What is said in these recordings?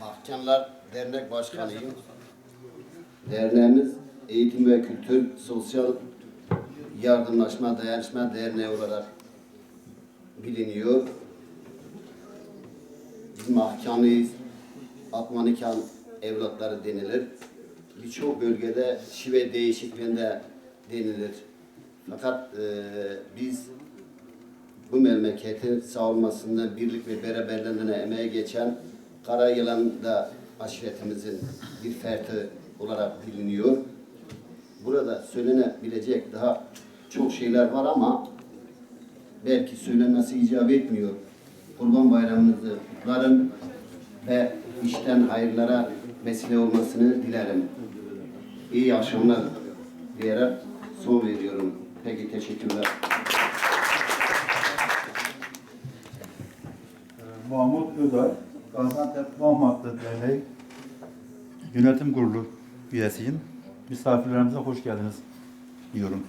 Mahkenler Dernek Başkanıyım. Derneğimiz Eğitim ve Kültür Sosyal Yardımlaşma Dayanışma Derneği olarak biliniyor. Biz mahkemeyiz. Atmanikan evlatları denilir. Birçok bölgede şive değişikliğinde denilir. Fakat eee, biz bu memleketin sağlanmasında birlik ve beraberliğine emeğe geçen Karayılan da aşiretimizin bir ferti olarak biliniyor. Burada söylenebilecek daha çok şeyler var ama belki söylenmesi icap etmiyor. Kurban bayramınızı kutlarım ve işten hayırlara vesile olmasını dilerim. İyi akşamlar diyerek son veriyorum. Peki teşekkürler. Mahmut Öder, Gaziantep Mahmatlı Derneği Yönetim Kurulu üyesiyim. Misafirlerimize hoş geldiniz diyorum.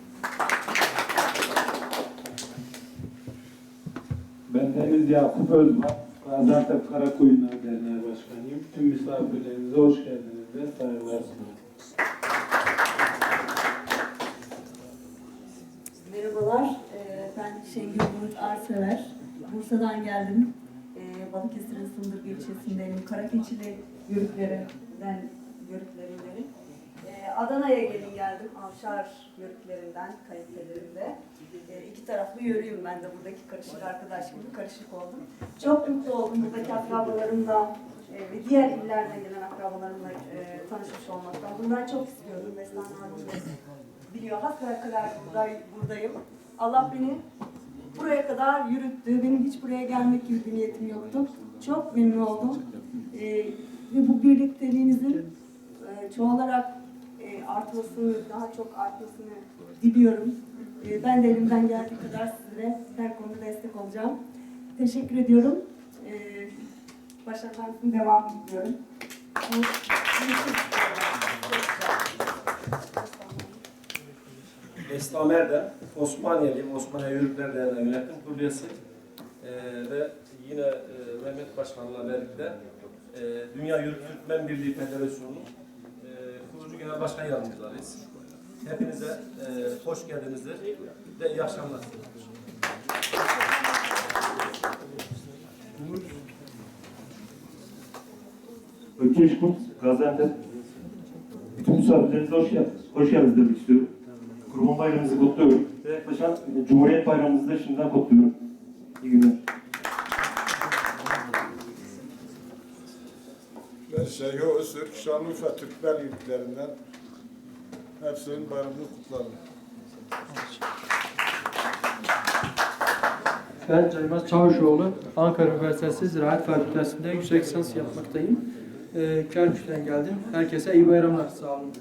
Ben Deniz Yakup Özman, Gaziantep Karakoyunlar Derneği Başkanıyım. Tüm misafirlerimize hoş geldiniz ve saygılar sunuyorum. Merhabalar, ben Şengül Bulut Arsever. Bursa'dan geldim. Balıkesir'in Sındırgı ilçesindeyim. Karakeçili yörüklerinden, yörüklerindeyim. Ee, Adana'ya gelin geldim. Avşar yörüklerinden, kayıtlarında. Ee, iki taraflı yörüyüm ben de buradaki karışık arkadaş gibi karışık oldum. Çok mutlu oldum buradaki akrabalarımla e, ve diğer illerden gelen akrabalarımla e, tanışmış olmaktan. Bundan çok istiyordum. Meslan da biliyor. Hasbel kadar buradayım, buradayım. Allah beni buraya kadar yürüttü. Benim hiç buraya gelmek gibi bir niyetim yoktu. Çok memnun oldum. Ee, ve bu birlikteliğinizin e, çoğalarak e, artmasını, daha çok artmasını diliyorum. E, ben de elimden geldiği kadar sizlere her konuda destek olacağım. Teşekkür ediyorum. E, başarılarınızın devamını diliyorum. Bu- bu çok güzel. Esna Merden, Osmaniyeliyim, Osmaniye Yürükler Derneği Yönetim Kurulu. Ee, ve yine e, Mehmet Başkan'la birlikte e, Dünya Yürük Türkmen Birliği Federasyonu'nun e, kurucu genel başkan yardımcılarıyız. Hepinize e, hoş geldinizdir ve iyi akşamlar. Ökkeş Kurt, Gaziantep. Bütün misafirlerinize hoş geldiniz. Hoş geldiniz demek istiyorum. Kurban bayramınızı kutluyorum. Ve yaklaşan Cumhuriyet bayramınızı da şimdiden kutluyorum. İyi günler. Ben Şeyh Öztürk, Şanlıurfa Türkmen ülkelerinden hepsinin bayramını kutlarım. Ben Caymaz Çavuşoğlu, Ankara Üniversitesi Ziraat Fakültesi'nde yüksek lisans yapmaktayım. Ee, Kerkük'ten geldim. Herkese iyi bayramlar. Sağ olun.